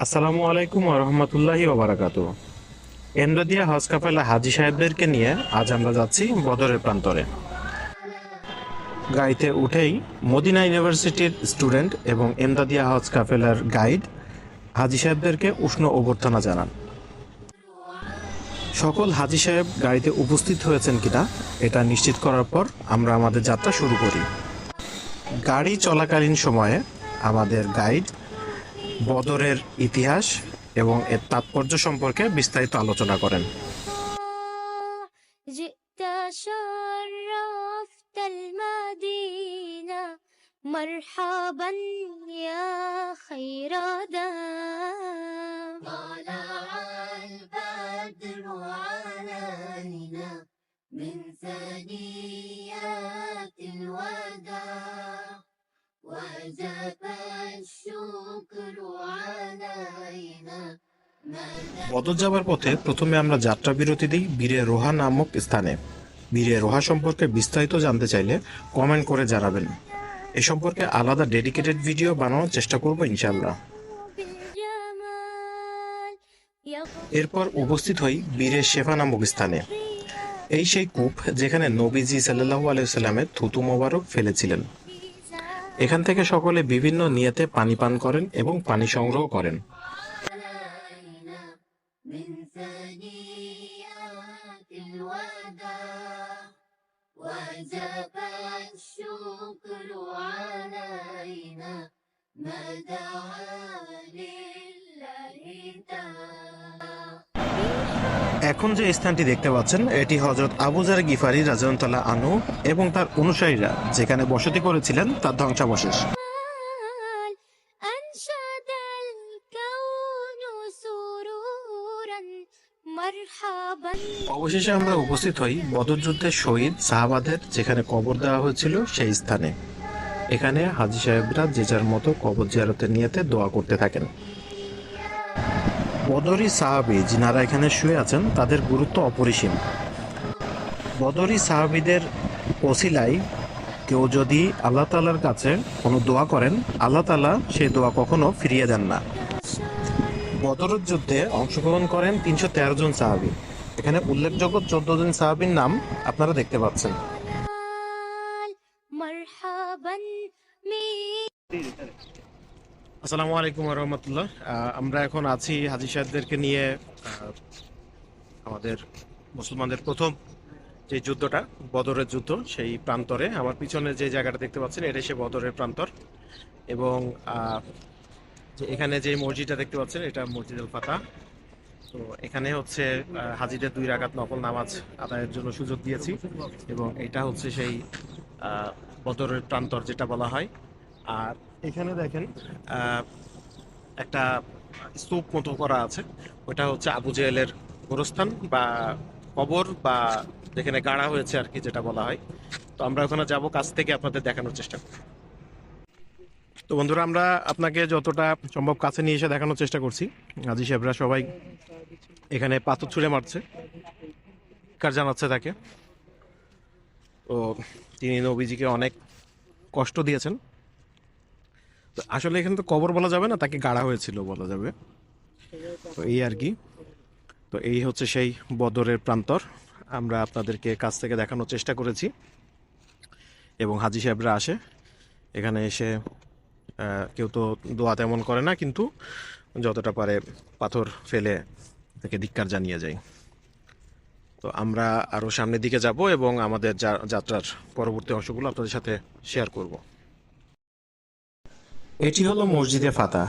আসসালামু আলাইকুম রহমতুল্লাহি ওবারাকাত এন্দ্রদিয়া হজ কাফেলা হাজি সাহেবদেরকে নিয়ে আজ আমরা যাচ্ছি বদরের প্রান্তরে। গাড়িতে উঠেই মদিনা ইউনিভার্সিটির স্টুডেন্ট এবং এমদাদিয়া হজ কাফেলার গাইড হাজি সাহেবদেরকে উষ্ণ অভ্যর্থনা জানান। সকল হাজি সাহেব গাড়িতে উপস্থিত হয়েছেন কিনা এটা নিশ্চিত করার পর আমরা আমাদের যাত্রা শুরু করি। গাড়ি চলাকালীন সময়ে আমাদের গাইড বদরের ইতিহাস এবং এর তাৎপর্য সম্পর্কে বিস্তারিত আলোচনা করেন جئت شرفت المدينة مرحبا يا خير دام طلع বদর যাওয়ার পথে প্রথমে আমরা যাত্রা বিরতি দিই বীরে রোহা নামক স্থানে। বীরে রোহা সম্পর্কে বিস্তারিত জানতে চাইলে কমেন্ট করে জানাবেন। এ সম্পর্কে আলাদা ডেডিকেটেড ভিডিও বানানোর চেষ্টা করব ইনশাল্লাহ এরপর উপস্থিত হই বীরে শেফা নামক স্থানে। এই সেই কূপ যেখানে নবীজি সাল্লাহু আলাইসাল্লামের থুতু মোবারক ফেলেছিলেন। এখান থেকে সকলে বিভিন্ন নিয়াতে পানি পান করেন এবং পানি সংগ্রহ করেন। وجب الشكر علينا ما دعا لله تعالى এখন যে স্থানটি দেখতে পাচ্ছেন এটি হজরত আবুজার গিফারি রাজনতলা আনু এবং তার অনুসারীরা যেখানে বসতি করেছিলেন তার ধ্বংসাবশেষ অবশেষে আমরা উপস্থিত হই বদর যুদ্ধের শহীদ সাহাবাদের, যেখানে কবর দেওয়া হয়েছিল সেই স্থানে। এখানে হাজি সাহেবরা যে যার মতো কবর জিয়ারতের নিয়েতে দোয়া করতে থাকেন। বদরি সাহাবি যিনারা এখানে শুয়ে আছেন, তাদের গুরুত্ব অপরিসীম। বদরি সাহাবিদের ওসিলাই কেউ যদি আল্লাহ তালার কাছে কোনো দোয়া করেন, আল্লাহ তালা সেই দোয়া কখনো ফিরিয়ে দেন না। বদরের যুদ্ধে অংশগ্রহণ করেন তিনশো তেরো জন সাহাবি। এখানে উল্লেখযোগ্য চোদ্দ জন সাহাবির নাম আপনারা দেখতে পাচ্ছেন। আসসালামু আলাইকুম রহমতুল্লাহ। আমরা এখন আছি হাজি সাহেবদেরকে নিয়ে আমাদের মুসলমানদের প্রথম যে যুদ্ধটা বদরের যুদ্ধ সেই প্রান্তরে। আমার পিছনে যে জায়গাটা দেখতে পাচ্ছেন এটা সে বদরের প্রান্তর। এবং যে এখানে যে মসজিদটা দেখতে পাচ্ছেন, এটা মসজিদ আল ফাতা তো এখানে হচ্ছে হাজিদের দুই রাকাত নকল নামাজ আদায়ের জন্য সুযোগ দিয়েছি এবং এটা হচ্ছে সেই বদরের প্রান্তর যেটা বলা হয়। আর এখানে দেখেন একটা স্তূপ মতো করা আছে। ওটা হচ্ছে আবু জেলের গোরস্থান বা কবর বা যেখানে গাড়া হয়েছে আর কি যেটা বলা হয়। তো আমরা ওখানে যাব কাছ থেকে আপনাদের দেখানোর চেষ্টা করব। তো বন্ধুরা, আমরা আপনাকে যতটা সম্ভব কাছে নিয়ে এসে দেখানোর চেষ্টা করছি। আজি সাহেবরা সবাই এখানে পাথর ছুঁড়ে মারছে। কার জানাচ্ছে তাকে? তো তিনি নবীজিকে অনেক কষ্ট দিয়েছেন। তো আসলে এখানে তো কবর বলা যাবে না, তাকে গাড়া হয়েছিল বলা যাবে। তো এই আর কি। তো এই হচ্ছে সেই বদরের প্রান্তর। আমরা আপনাদেরকে কাছ থেকে দেখানোর চেষ্টা করেছি। এবং হাজি সাহেবরা আসে। এখানে এসে কেউ তো দোয়া তেমন করে না, কিন্তু যতটা পারে পাথর ফেলে তাকে ধিক্কার জানিয়ে যায় তো আমরা আরও সামনের দিকে যাব এবং আমাদের যাত্রার পরবর্তী অংশগুলো আপনাদের সাথে শেয়ার করব। এটি হলো মসজিদে ফাতা,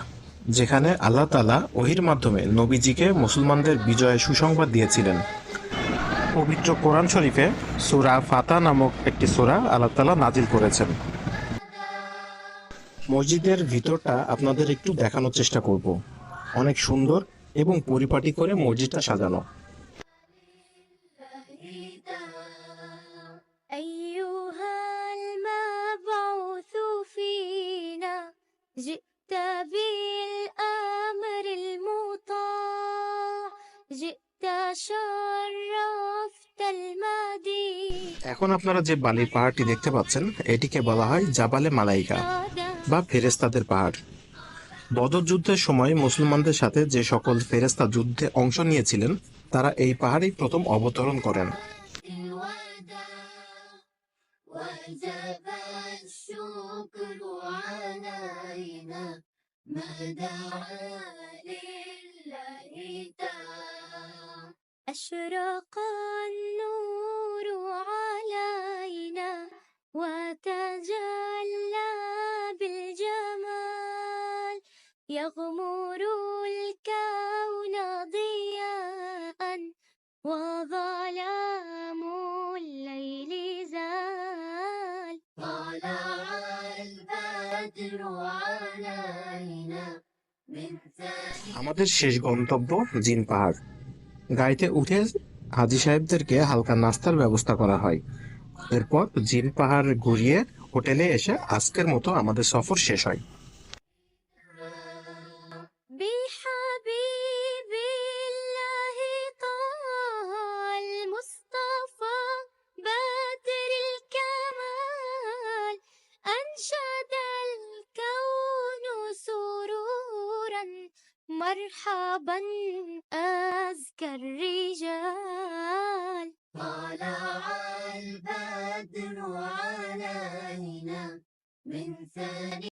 যেখানে আল্লাহ তালা ওহির মাধ্যমে নবীজিকে মুসলমানদের বিজয়ের সুসংবাদ দিয়েছিলেন। পবিত্র কোরআন শরীফে সুরা ফাতা নামক একটি সুরা আল্লাহ তালা নাজিল করেছেন। মসজিদের ভিতরটা আপনাদের একটু দেখানোর চেষ্টা করব অনেক সুন্দর এবং পরিপাটি করে মসজিদটা সাজানো أيها المبعوث فينا جئت بالأمر المطاع جئت شرفت المدينة এখন আপনারা যে বালির পাহাড়টি দেখতে পাচ্ছেন এটিকে বলা হয় জাবালে মালাইকা বা ফেরেস্তাদের পাহাড় বদর যুদ্ধের সময় মুসলমানদের সাথে যে সকল ফেরেস্তা যুদ্ধে অংশ নিয়েছিলেন তারা এই পাহাড়েই প্রথম অবতরণ করেন الوداع وجب الشكر علينا ما دعا لله داع أشرق النور علينا وتجلى يغمر الكون ضياء وظلام الليل زال طلع البدر علينا من আমাদের শেষ গন্তব্য জিন পাহাড় গাড়িতে উঠে হাজি সাহেবদেরকে হালকা নাস্তার ব্যবস্থা করা হয় এরপর জিন পাহাড় ঘুরিয়ে হোটেলে এসে আজকের মতো আমাদের সফর শেষ হয় مرحبا أزكى الرجال. طلع البدر علينا من ثاني